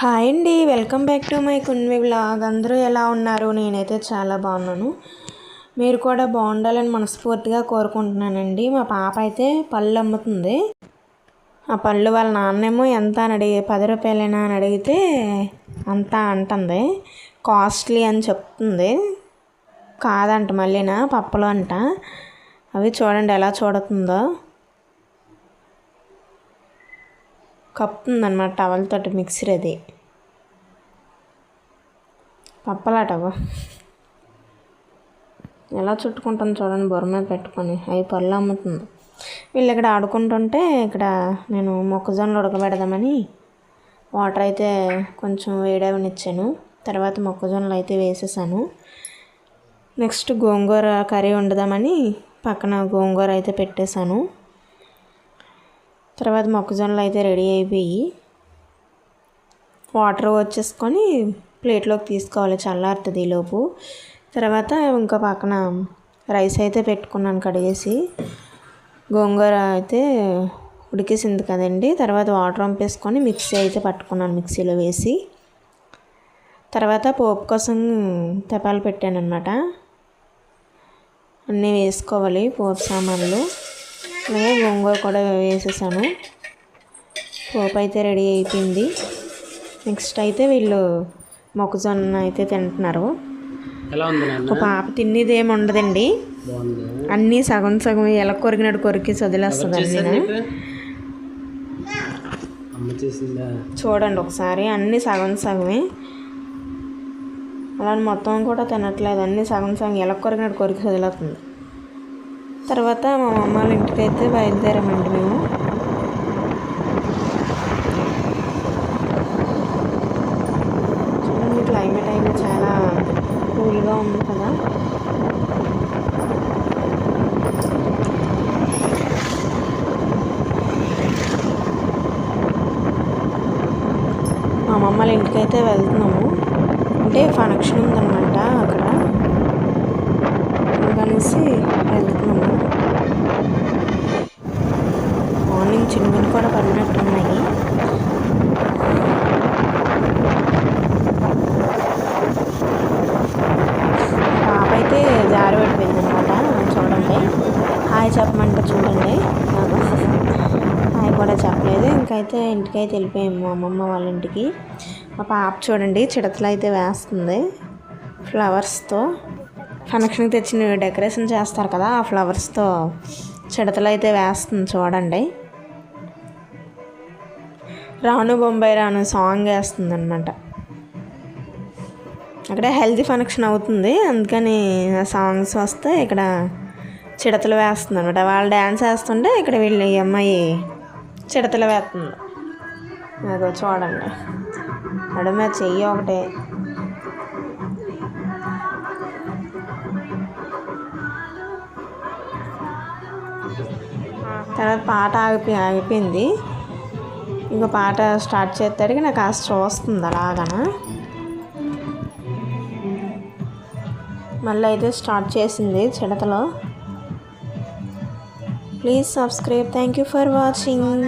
Hi అండి welcome back to my కున్వి blog అందరూ ఎలా ఉన్నారు? నేనైతే చాలా బాగున్నాను. మీరు కూడా బాగుండాలని మనస్ఫూర్తిగా కోరుకుంటున్నానండి. మా పాప అయితే పళ్ళు అమ్ముతుంది. ఆ పళ్ళు వాళ్ళ నాన్నేమో ఎంత అని అడిగి పది రూపాయలేనా అని అడిగితే అంత అంటుంది. కాస్ట్లీ అని చెప్తుంది. కాదంట మళ్ళీనా పప్పులు అంట. అవి చూడండి ఎలా చూడుతుందో. కప్పుతుందన్నమాట టవల్ తోటి మిక్సర్ అది. పప్పలాటవ ఎలా చుట్టుకుంటుంది చూడండి బుర్ర మీద పెట్టుకొని. అవి పళ్ళు అమ్ముతుంది. వీళ్ళు ఇక్కడ ఆడుకుంటుంటే ఇక్కడ నేను మొక్కజొన్నలు ఉడకబెడదామని వాటర్ అయితే కొంచెం వేడవనిచ్చాను. తర్వాత మొక్కజొన్నలు అయితే వేసేసాను. నెక్స్ట్ గోంగూర కర్రీ వండుదామని పక్కన గోంగూర అయితే పెట్టేశాను. తర్వాత మొక్కజొన్నలు అయితే రెడీ అయిపోయి వాటర్ వచ్చేసుకొని ప్లేట్లోకి తీసుకోవాలి చల్లారుతుంది ఈలోపు తర్వాత ఇంకా పక్కన రైస్ అయితే పెట్టుకున్నాను కడిగేసి. గోంగూర అయితే ఉడికేసింది కదండి. తర్వాత వాటర్ వంపేసుకొని మిక్సీ అయితే పట్టుకున్నాను మిక్సీలో వేసి. తర్వాత పోపు కోసం తెపాలు పెట్టాను అనమాట అన్నీ వేసుకోవాలి పోపు సామాన్లు. అలాగే గోంగూర కూడా వేసేసాను. పోపు అయితే రెడీ అయిపోయింది. నెక్స్ట్ అయితే వీళ్ళు మొక్కజొన్న అయితే తింటున్నారు. ఒక పాప తినేది ఏమి ఉండదండి. అన్నీ సగం సగం ఎలా కొరికినట్టు కొరికి వదిలేస్తుంది అన్నీ. చూడండి ఒకసారి అన్నీ సగం సగమే. అలా మొత్తం కూడా తినట్లేదు. అన్నీ సగం సగం ఎలా కొరికినట్టు కొరికి వదిలేస్తుంది తర్వాత మా అమ్మ వాళ్ళ ఇంటికి అయితే బయలుదేరామండి మేము. చూడండి క్లైమేట్ అయితే చాలా కూల్గా ఉంది కదా. మా అమ్మమ్మ వాళ్ళ ఇంటికి అయితే వెళ్తున్నాము. అంటే ఫంక్షన్ ఉందన్నమాట అక్కడ అందుకనేసి వెళ్తున్నాము మార్నింగ్ కూడా పడినట్టున్నాయి. పాప అయితే జారు పడిపోయింది అనమాట చూడండి. హాయ్ చెప్పమంటే చూడండి. హాయ్ కూడా చెప్పలేదు. ఇంకైతే ఇంటికైతే వెళ్ళిపోయాము అమ్మమ్మ వాళ్ళ ఇంటికి. మా పాప చూడండి చిడతలు అయితే వేస్తుంది. ఫ్లవర్స్తో ఫంక్షన్కి తెచ్చిన డెకరేషన్ చేస్తారు కదా ఆ ఫ్లవర్స్తో చిడతలు అయితే వేస్తుంది చూడండి. రాను బొంబాయి రాను సాంగ్ వేస్తుంది అనమాట అక్కడ హెల్తీ ఫంక్షన్ అవుతుంది. అందుకని ఆ సాంగ్స్ వస్తే ఇక్కడ చిడతలు వేస్తుంది అనమాట వాళ్ళు డ్యాన్స్ వేస్తుంటే ఇక్కడ వీళ్ళు ఈ అమ్మాయి చిడతలు వేస్తుంది. అదో చూడండి. నడుమ చెయ్యి ఒకటే. తర్వాత పాట ఆగిపోయి ఆగిపోయింది. ఇంకో పాట స్టార్ట్ చేస్తాడికి నాకు కాస్త చూస్తుంది అలాగన? మళ్ళీ అయితే స్టార్ట్ చేసింది చిడతలో please subscribe thank you for watching